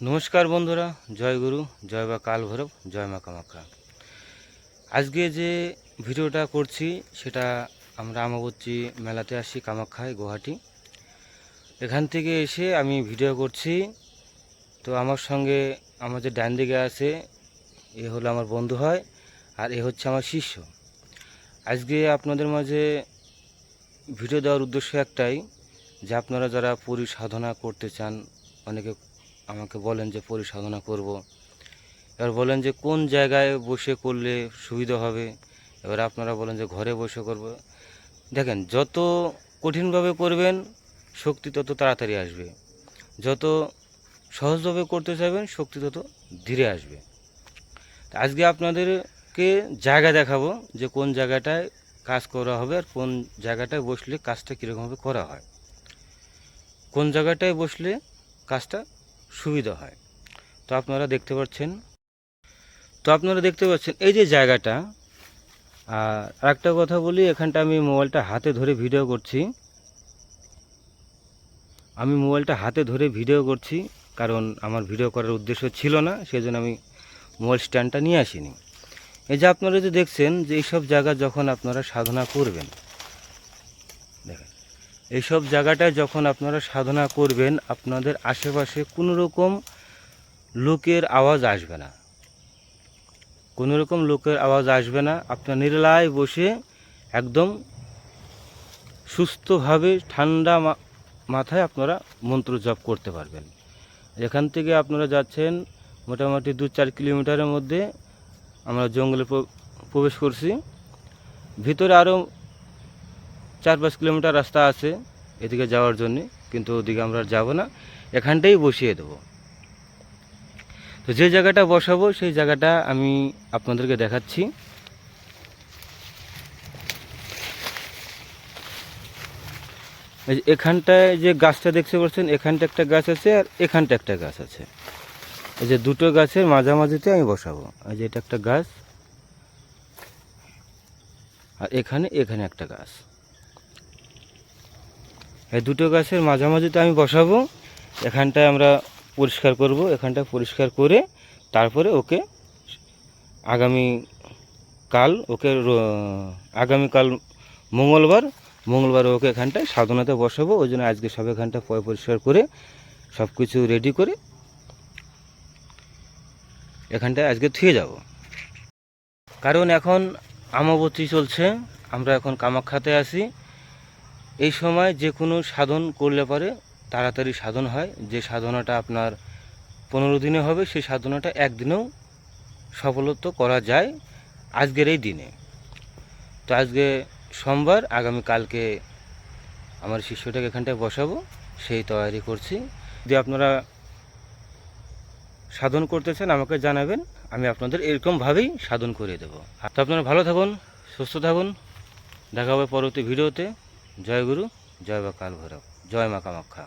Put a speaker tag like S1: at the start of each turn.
S1: নমস্কার বন্ধুরা, জয় গুরু, জয় বা কাল ভৈরব, জয় মা কামাখ্যা। আজকে যে ভিডিওটা করছি, সেটা আমরা আমাবচ্চি মেলাতে আসি, কামাখ্যায়, গুয়াহাটি। এখান থেকে এসে আমি ভিডিও করছি। তো আমার সঙ্গে আমার যে ডান দিকে আছে, এ হলো আমার বন্ধু হয়, আর এ হচ্ছে আমার শিষ্য। আজকে আপনাদের মাঝে ভিডিও দেওয়ার উদ্দেশ্য একটাই, যে আপনারা যারা পুরী সাধনা করতে চান, অনেকে আমাকে বলেন যে পরিসাধনা করব। এবার বলেন যে কোন জায়গায় বসে করলে সুবিধা হবে? এবার আপনারা বলেন যে ঘরে বসে করব। দেখেন, যত কঠিনভাবে করবেন, শক্তি তত তাড়াতাড়ি আসবে। যত সহজভাবে করতে চাইবেন, শক্তি তত ধীরে আসবে। আজকে আপনাদেরকে জায়গা দেখাবো যে কোন জায়গাটায় কাজ করা হবে আর কোন জায়গাটায় বসলে কাজটা কীরকমভাবে করা হয়। কোন জায়গাটায় বসলে কাজটা সুবিধা হয়। তো আপনারা দেখতে পাচ্ছেন, তো আপনারা দেখতে পাচ্ছেন এই যে জায়গাটা, আর একটা কথা বলি, এখানটা আমি মোবাইলটা হাতে ধরে ভিডিও করছি। আমি মোবাইলটা হাতে ধরে ভিডিও করছি, কারণ আমার ভিডিও করার উদ্দেশ্য ছিল না, সেজন্য আমি মোবাইল স্ট্যান্ডটা নিয়ে আসিনি। এই যে আপনারা যে দেখছেন যে এইসব জায়গা যখন আপনারা সাধনা করবেন, দেখেন এইসব জায়গাটায় যখন আপনারা সাধনা করবেন, আপনাদের আশেপাশে কোনো রকম লোকের আওয়াজ আসবে না। কোনো রকম লোকের আওয়াজ আসবে না। আপনার নিরলায় বসে একদম সুস্থভাবে ঠান্ডা মাথায় আপনারা মন্ত্র জপ করতে পারবেন। এখান থেকে আপনারা যাচ্ছেন মোটামুটি দু চার কিলোমিটারের মধ্যে। আমরা জঙ্গলে প্রবেশ করছি। ভিতরে আরও চার পাঁচ কিলোমিটার রাস্তা আছে এদিকে যাওয়ার জন্যে, কিন্তু ওদিকে আমরা যাব না। এখানটাই বসিয়ে দেবো। তো যে জায়গাটা বসাবো, সেই জায়গাটা আমি আপনাদেরকে দেখাচ্ছি। এখানটায় যে গাছটা দেখতে পাচ্ছেন, এখানটা একটা গাছ আছে আর এখানটা একটা গাছ আছে। এই যে দুটো গাছের মাঝামাঝিতে আমি বসাবো। এই যে এটা একটা গাছ আর এখানে এখানে একটা গাছ। এই দুটো গাছের মাঝামাঝিতে আমি বসাবো। এখানটায় আমরা পরিষ্কার করব। এখানটা পরিষ্কার করে তারপরে ওকে আগামী কাল ওকে আগামীকাল মঙ্গলবার মঙ্গলবার ওকে এখানটায় সাধনাতে বসাবো। ওই জন্য আজকে সব এখানটা পয় পরিষ্কার করে সব কিছু রেডি করে এখানটায় আজকে থুয়ে যাব। কারণ এখন আমাবতী চলছে। আমরা এখন কামাখ্যাতে আছি। এই সময় যে কোনো সাধন করলে পরে তাড়াতাড়ি সাধন হয়। যে সাধনাটা আপনার পনেরো দিনে হবে, সেই সাধনাটা একদিনেও সফলত্ব করা যায় আজকের এই দিনে। তো আজকে সোমবার, আগামী কালকে আমার শিষ্যটাকে এখানটায় বসাবো, সেই তৈরি করছি। যদি আপনারা সাধন করতে চান, আমাকে জানাবেন, আমি আপনাদের এরকমভাবেই সাধন করে দেবো। তো আপনারা ভালো থাকুন, সুস্থ থাকুন। দেখা হবে পরবর্তী ভিডিওতে। জয় গুরু জয় বা কাল ভৈরব জয় মা কামাখ্যা।